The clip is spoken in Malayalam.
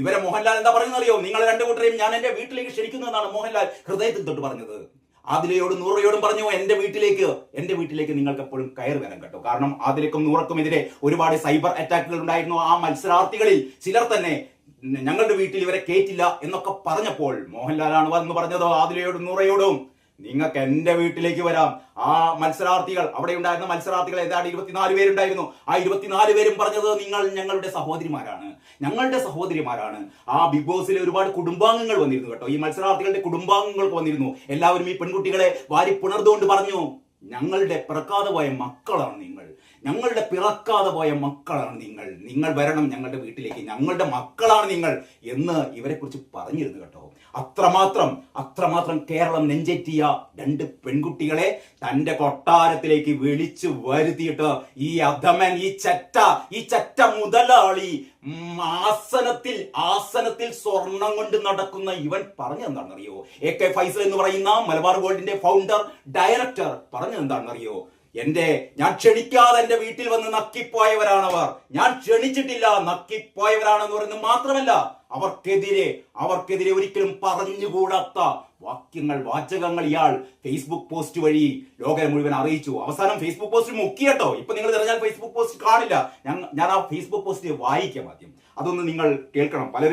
ഇവരെ മോഹൻലാൽ എന്താ പറയുന്നത് അറിയോ നിങ്ങൾ രണ്ടു കൂട്ടരെയും ഞാൻ എന്റെ വീട്ടിലേക്ക് ക്ഷണിക്കുന്നു എന്നാണ് മോഹൻലാൽ ഹൃദയത്തിൽ തൊട്ട് പറഞ്ഞത്. ആദിലയോടും നൂറയോടും പറഞ്ഞു എന്റെ വീട്ടിലേക്ക് എന്റെ വീട്ടിലേക്ക് നിങ്ങൾക്ക് എപ്പോഴും കയറി വരാൻ കേട്ടോ. കാരണം ആദിലക്കും നൂറക്കും എതിരെ ഒരുപാട് സൈബർ അറ്റാക്കുകൾ ഉണ്ടായിരുന്നു ആ മത്സരാർത്ഥികളിൽ. ചിലർ തന്നെ ഞങ്ങളുടെ വീട്ടിൽ ഇവരെ കേറ്റില്ല എന്നൊക്കെ പറഞ്ഞപ്പോൾ മോഹൻലാലാണ് വന്ന് പറഞ്ഞതോ ആദിലയോടും നൂറയോടും. നിങ്ങൾക്ക് എന്റെ വീട്ടിലേക്ക് വരാം. ആ മത്സരാർത്ഥികൾ അവിടെ ഉണ്ടായിരുന്ന മത്സരാർത്ഥികൾ ഏതാണ്ട് ഇരുപത്തിനാല് പേരുണ്ടായിരുന്നു. ആ ഇരുപത്തിനാല് പേരും പറഞ്ഞത് നിങ്ങൾ ഞങ്ങളുടെ സഹോദരിമാരാണ്. ഞങ്ങളുടെ സഹോദരിമാരാണ്. ആ ബിഗ് ബോസിലെ ഒരുപാട് കുടുംബാംഗങ്ങൾ വന്നിരുന്നു കേട്ടോ. ഈ മത്സരാർത്ഥികളുടെ കുടുംബാംഗങ്ങൾക്ക് വന്നിരുന്നു. എല്ലാവരും ഈ പെൺകുട്ടികളെ വാരി പുണർന്നുകൊണ്ട് പറഞ്ഞു ഞങ്ങളുടെ പിറക്കാതെ പോയ മക്കളാണ് നിങ്ങൾ. ഞങ്ങളുടെ പിറക്കാതെ പോയ മക്കളാണ് നിങ്ങൾ. നിങ്ങൾ വരണം ഞങ്ങളുടെ വീട്ടിലേക്ക്. ഞങ്ങളുടെ മക്കളാണ് നിങ്ങൾ എന്ന് ഇവരെ കുറിച്ച് പറഞ്ഞിരുന്നു കേട്ടോ. അത്രമാത്രം അത്രമാത്രം കേരളം നെഞ്ചേറ്റിയ രണ്ട് പെൺകുട്ടികളെ തന്റെ കൊട്ടാരത്തിലേക്ക് വിളിച്ചു വരുത്തിയിട്ട് ഈ അധമൻ ഈ ചറ്റ ഈ ചറ്റ മുതലാളി ആസനത്തിൽ ആസനത്തിൽ സ്വർണം കൊണ്ട് നടക്കുന്ന ഇവൻ പറഞ്ഞെന്താണെന്നറിയോ എ കെ ഫൈസൽ എന്ന് പറയുന്ന മലബാർ ഗോൾഡിന്റെ ഫൗണ്ടർ ഡയറക്ടർ പറഞ്ഞെന്താണെന്നറിയോ എന്റെ ഞാൻ ക്ഷണിക്കാതെ എന്റെ വീട്ടിൽ വന്ന് നക്കിപ്പോയവരാണവർ. ഞാൻ ക്ഷണിച്ചിട്ടില്ല നക്കിപ്പോയവരാണെന്ന് പറയുന്നത് മാത്രമല്ല അവർക്കെതിരെ അവർക്കെതിരെ ഒരിക്കലും പറഞ്ഞുകൂടാത്ത വാക്യങ്ങൾ വാചകങ്ങൾ ഇയാൾ ഫേസ്ബുക്ക് പോസ്റ്റ് വഴി ലോകം മുഴുവൻ അറിയിച്ചു. അവസാനം ഫേസ്ബുക്ക് പോസ്റ്റ് മുക്കിയട്ടോ ഇപ്പൊ നിങ്ങൾ തിരഞ്ഞാൽ ഫേസ്ബുക്ക് പോസ്റ്റ് കാണില്ല. ഞാൻ ഞാൻ ആ ഫേസ്ബുക്ക് പോസ്റ്റ് വായിക്കാം ആദ്യം. അതൊന്ന് നിങ്ങൾ കേൾക്കണം. പലരും